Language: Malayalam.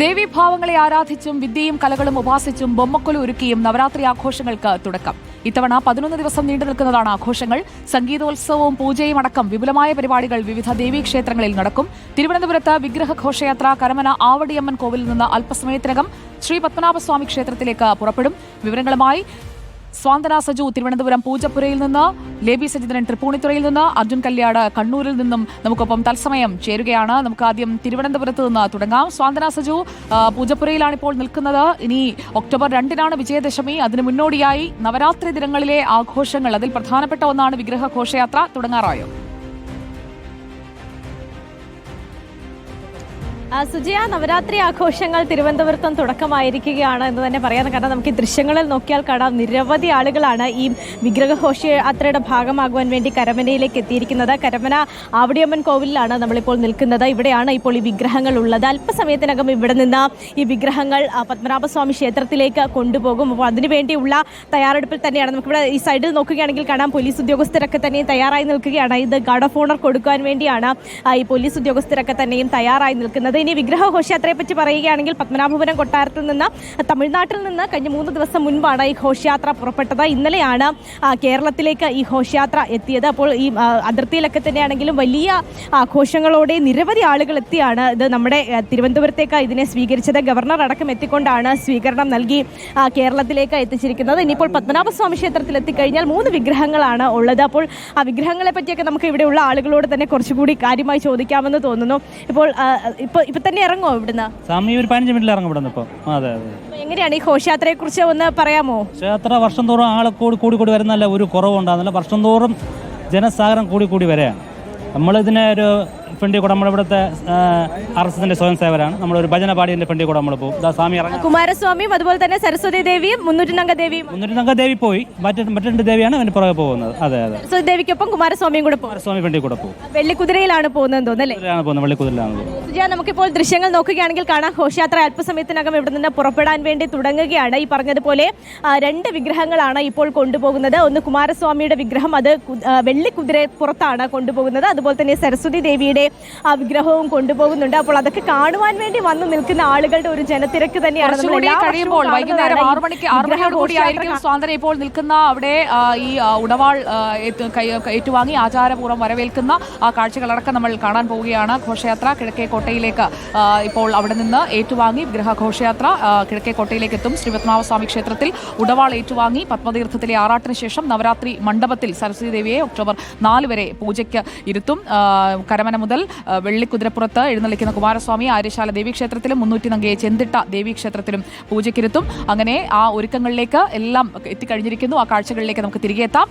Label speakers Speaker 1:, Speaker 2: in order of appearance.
Speaker 1: ദേവീഭാവങ്ങളെ ആരാധിച്ചും വിദ്യയും കലകളും ഉപാസിച്ചും ബൊമ്മക്കൊലു ഒരുക്കിയും നവരാത്രി ആഘോഷങ്ങൾക്ക് തുടക്കം. ഇത്തവണ പതിനൊന്ന് ദിവസം നീണ്ടു നിൽക്കുന്നതാണ് ആഘോഷങ്ങൾ. സംഗീതോത്സവവും പൂജയും അടക്കം വിപുലമായ പരിപാടികൾ വിവിധ ദേവീക്ഷേത്രങ്ങളിൽ നടക്കും. തിരുവനന്തപുരത്ത് വിഗ്രഹ ഘോഷയാത്ര കരമന ആവടിയമ്മൻ കോവിലിൽ നിന്ന് അല്പസമയത്തിനകം ശ്രീ പത്മനാഭസ്വാമി ക്ഷേത്രത്തിലേക്ക് പുറപ്പെടും. വിവരങ്ങളുമായി സ്വാന്തന സജു തിരുവനന്തപുരം പൂജപ്പുരയിൽ നിന്ന് ലേബി സജിതൻ തൃപ്പൂണിത്തുറയിൽ നിന്ന് അർജുൻ കല്യാട് കണ്ണൂരിൽ നിന്നും നമുക്കൊപ്പം തത്സമയം ചേരുകയാണ്. നമുക്ക് ആദ്യം തിരുവനന്തപുരത്ത് നിന്ന് തുടങ്ങാം. സ്വാന്തന സജു പൂജപ്പുരയിലാണ് ഇപ്പോൾ നിൽക്കുന്നത്. ഇനി ഒക്ടോബർ രണ്ടിനാണ് വിജയദശമി. അതിന് മുന്നോടിയായി നവരാത്രി ദിനങ്ങളിലെ ആഘോഷങ്ങൾ. അതിൽ പ്രധാനപ്പെട്ട ഒന്നാണ് വിഗ്രഹ ഘോഷയാത്ര തുടങ്ങാറായോ?
Speaker 2: സുജയ നവരാത്രി ആഘോഷങ്ങൾ തിരുവനന്തപുരത്തും തുടക്കമായിരിക്കുകയാണ് എന്ന് തന്നെ പറയാം. കാരണം നമുക്ക് ഈ ദൃശ്യങ്ങളിൽ നോക്കിയാൽ കാണാം നിരവധി ആളുകളാണ് ഈ വിഗ്രഹഘോഷയാത്രയുടെ ഭാഗമാകുവാൻ വേണ്ടി കരമനയിലേക്ക് എത്തിയിരിക്കുന്നത്. കരമന ആവടിയമ്മൻ കോവിലിലാണ് നമ്മളിപ്പോൾ നിൽക്കുന്നത്. ഇവിടെയാണ് ഇപ്പോൾ ഈ വിഗ്രഹങ്ങൾ ഉള്ളത്. അല്പസമയത്തിനകം ഇവിടെ നിന്ന് ഈ വിഗ്രഹങ്ങൾ പത്മനാഭസ്വാമി ക്ഷേത്രത്തിലേക്ക് കൊണ്ടുപോകും. അപ്പോൾ അതിനുവേണ്ടിയുള്ള തയ്യാറെടുപ്പിൽ തന്നെയാണ്. നമുക്കിവിടെ ഈ സൈഡിൽ നോക്കുകയാണെങ്കിൽ കാണാം പോലീസ് ഉദ്യോഗസ്ഥരൊക്കെ തന്നെയും തയ്യാറായി നിൽക്കുകയാണ്. ഇത് ഗാർഡ് ഓഫ് ഓണർ കൊടുക്കുവാൻ വേണ്ടിയാണ് ഈ പോലീസ് ഉദ്യോഗസ്ഥരൊക്കെ തന്നെയും തയ്യാറായി നിൽക്കുന്നത്. ഇനി വിഗ്രഹ ഘോഷയാത്രയെ പറ്റി പറയുകയാണെങ്കിൽ പത്മനാഭപുരം കൊട്ടാരത്തിൽ നിന്ന് തമിഴ്നാട്ടിൽ നിന്ന് കഴിഞ്ഞ മൂന്ന് ദിവസം മുൻപാണ് ഈ ഘോഷയാത്ര പുറപ്പെട്ടത്. ഇന്നലെയാണ് കേരളത്തിലേക്ക് ഈ ഘോഷയാത്ര എത്തിയത്. അപ്പോൾ ഈ അതിർത്തിയിലൊക്കെ തന്നെയാണെങ്കിലും വലിയ ആഘോഷങ്ങളോടെ നിരവധി ആളുകൾ എത്തിയാണ് ഇത് നമ്മുടെ തിരുവനന്തപുരത്തേക്ക് ഇതിനെ സ്വീകരിച്ചത്. ഗവർണർ അടക്കം എത്തിക്കൊണ്ടാണ് സ്വീകരണം നൽകി കേരളത്തിലേക്ക് എത്തിച്ചിരിക്കുന്നത്. ഇനിയിപ്പോൾ പത്മനാഭസ്വാമി ക്ഷേത്രത്തിൽ എത്തിക്കഴിഞ്ഞാൽ മൂന്ന് വിഗ്രഹങ്ങളാണ് ഉള്ളത്. അപ്പോൾ ആ വിഗ്രഹങ്ങളെ പറ്റിയൊക്കെ നമുക്ക് ഇവിടെയുള്ള ആളുകളോട് തന്നെ കുറച്ചുകൂടി കാര്യമായി ചോദിക്കാമെന്ന് തോന്നുന്നു. ഇപ്പോൾ ഇപ്പോൾ ഇപ്പൊ തന്നെ ഇറങ്ങുമോ ഇവിടുന്ന്?
Speaker 3: സമയം ഒരു പതിനഞ്ച് മിനിറ്റിൽ ഇറങ്ങും ഇവിടെ ഇപ്പം. അതെ അതെ.
Speaker 2: എങ്ങനെയാണ് ഈ ഘോഷയാത്രയെ കുറിച്ച് ഒന്ന് പറയാമോ?
Speaker 3: ക്ഷേത്ര വർഷം തോറും ആളെ കൂടി കൂടി കൂടി വരുന്നല്ല ഒരു കുറവുണ്ടാകുന്നില്ല വർഷം തോറും ജനസാഗരം കൂടി കൂടി വരെയാണ്. നമ്മളിതിനെ ഒരു ഫ്രണ്ടിൽ കൂടെ നമ്മളിവിടുത്തെ ആർ എസ് എസിന്റെ സ്വയം സേവരാണ്. നമ്മളൊരു ഭജന പാടിയതിന്റെ ഫ്രണ്ടി കൂടെ നമ്മൾ പോകും. സ്വാമി ഇറങ്ങി.
Speaker 2: കുമാരസ്വാമിയും അതുപോലെ തന്നെ സരസ്വതി ദേവിയും മുന്നൂറ്റിനംഗ ദേവിയും
Speaker 3: മുന്നൂറ്റിനംഗ ദേവി പോയി. മറ്റു മറ്റു രണ്ട് ദേവിയാണ് അതിന് പുറകെ പോകുന്നത്. അതെ അതെ.
Speaker 2: സരസ്വതി ദേവിക്കൊപ്പം കുമാരസ്വാമിയും കൂടെ പോകും.
Speaker 3: സ്വാമി ഫ്രണ്ടി കൂടെ പോകും.
Speaker 2: വെള്ളിക്കുതിരയിലാണ് പോകുന്നത് തോന്നല്ലേ
Speaker 3: പോകുന്നത്. വെള്ളിക്കുതിരയിലാണ് പോകുന്നത്.
Speaker 2: സുജയ നമുക്കിപ്പോൾ ദൃശ്യങ്ങൾ നോക്കുകയാണെങ്കിൽ കാണാം. ഘോഷയാത്ര അല്പസമയത്തിനകം ഇവിടെ നിന്ന് പുറപ്പെടാൻ വേണ്ടി തുടങ്ങുകയാണ്. ഈ പറഞ്ഞതുപോലെ രണ്ട് വിഗ്രഹങ്ങളാണ് ഇപ്പോൾ കൊണ്ടുപോകുന്നത്. ഒന്ന് കുമാരസ്വാമിയുടെ വിഗ്രഹം അത് വെള്ളിക്കുതിര പുറത്താണ് കൊണ്ടുപോകുന്നത്. അതുപോലെ തന്നെ സരസ്വതി ദേവിയുടെ ആ വിഗ്രഹവും കൊണ്ടുപോകുന്നുണ്ട്. അപ്പോൾ അതൊക്കെ കാണുവാൻ വേണ്ടി വന്നു നിൽക്കുന്ന ആളുകളുടെ ഒരു ജനത്തിരക്ക് തന്നെയാണ്. നമ്മൾ
Speaker 1: കുറച്ചുകൂടി കഴിയുമ്പോൾ വൈകുന്നേരം ആറു മണിക്ക് ആറു മണിയോട് കൂടി
Speaker 2: ആയിരിക്കും
Speaker 1: സ്വാതന്ത്ര്യം. ഇപ്പോൾ നിൽക്കുന്ന അവിടെ ഈ ഉടവാൾ ഏറ്റുവാങ്ങി ആചാരപൂർവം വരവേൽക്കുന്ന ആ കാഴ്ചകളടക്കം നമ്മൾ കാണാൻ പോവുകയാണ്. ഘോഷയാത്ര കിഴക്കേ കോട്ടയിലേക്ക് ഇപ്പോൾ അവിടെ നിന്ന് ഏറ്റുവാങ്ങി വിഗ്രഹ ഘോഷയാത്ര കിഴക്കേ കോട്ടയിലേക്ക് എത്തും. ശ്രീ പത്മനാഭസ്വാമി ക്ഷേത്രത്തിൽ ഉടവാൾ ഏറ്റുവാങ്ങി പത്മതീർത്ഥത്തിലെ ആറാട്ടിന് ശേഷം നവരാത്രി മണ്ഡപത്തിൽ സരസ്വതി ദേവിയെ ഒക്ടോബർ നാല് വരെ പൂജയ്ക്ക് ഇരുത്തും. കരമന മുതൽ വെള്ളിക്കുതിരപ്പുറത്ത് എഴുന്നള്ളിക്കുന്ന കുമാരസ്വാമി ആര്യശാല ദേവീക്ഷേത്രത്തിലും മുന്നൂറ്റി നങ്കയെ ചെന്തിട്ട ദേവീക്ഷേത്രത്തിലും പൂജയ്ക്കിരുത്തും അങ്ങനെ ആ ഒരുക്കങ്ങളിലേക്ക് എല്ലാം എത്തിക്കഴിഞ്ഞിരിക്കുന്നു. ആ കാഴ്ചകളിലേക്ക് നമുക്ക് തിരികെ എത്താം.